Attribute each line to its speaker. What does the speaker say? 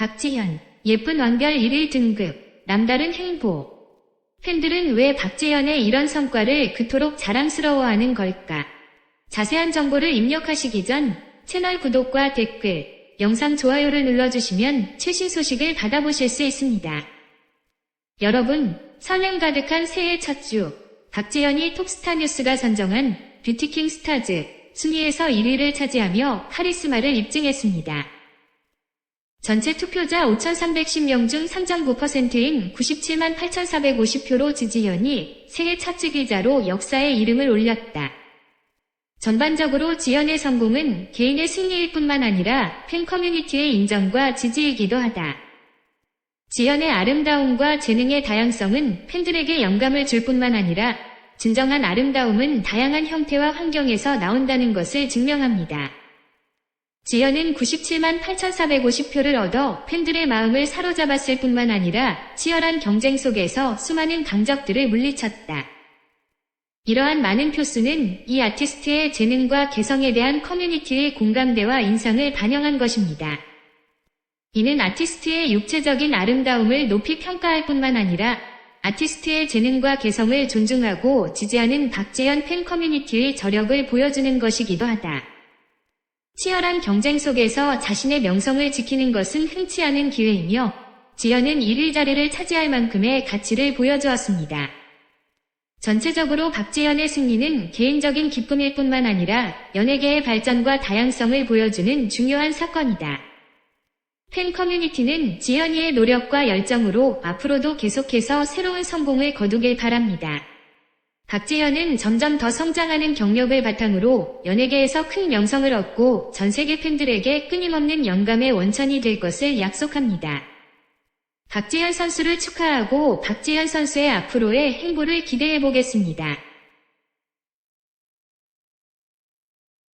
Speaker 1: 박지현, 예쁜 완별 1위 등급, 남다른 행보. 팬들은 왜 박재현의 이런 성과를 그토록 자랑스러워하는 걸까? 자세한 정보를 입력하시기 전 채널 구독과 댓글, 영상 좋아요를 눌러주시면 최신 소식을 받아보실 수 있습니다. 여러분, 설렘 가득한 새해 첫 주, 박재현이 톱스타 뉴스가 선정한 뷰티킹 스타즈 순위에서 1위를 차지하며 카리스마를 입증했습니다. 전체 투표자 5,310명 중 3.9%인 97만 8,450표로 지지현이 새해 첫 주기자로 역사에 이름을 올렸다. 전반적으로 지연의 성공은 개인의 승리일 뿐만 아니라 팬 커뮤니티의 인정과 지지이기도 하다. 지연의 아름다움과 재능의 다양성은 팬들에게 영감을 줄 뿐만 아니라 진정한 아름다움은 다양한 형태와 환경에서 나온다는 것을 증명합니다. 지연은 97만 8,450표를 얻어 팬들의 마음을 사로잡았을 뿐만 아니라 치열한 경쟁 속에서 수많은 강적들을 물리쳤다. 이러한 많은 표수는 이 아티스트의 재능과 개성에 대한 커뮤니티의 공감대와 인상을 반영한 것입니다. 이는 아티스트의 육체적인 아름다움을 높이 평가할 뿐만 아니라 아티스트의 재능과 개성을 존중하고 지지하는 박재현 팬 커뮤니티의 저력을 보여주는 것이기도 하다. 치열한 경쟁 속에서 자신의 명성을 지키는 것은 흔치 않은 기회이며 지연은 1위 자리를 차지할 만큼의 가치를 보여주었습니다. 전체적으로 박재현의 승리는 개인적인 기쁨일 뿐만 아니라 연예계의 발전과 다양성을 보여주는 중요한 사건이다. 팬 커뮤니티는 지연이의 노력과 열정으로 앞으로도 계속해서 새로운 성공을 거두길 바랍니다. 박재현은 점점 더 성장하는 경력을 바탕으로 연예계에서 큰 명성을 얻고 전 세계 팬들에게 끊임없는 영감의 원천이 될 것을 약속합니다. 박재현 선수를 축하하고 박재현 선수의 앞으로의 행보를 기대해 보겠습니다.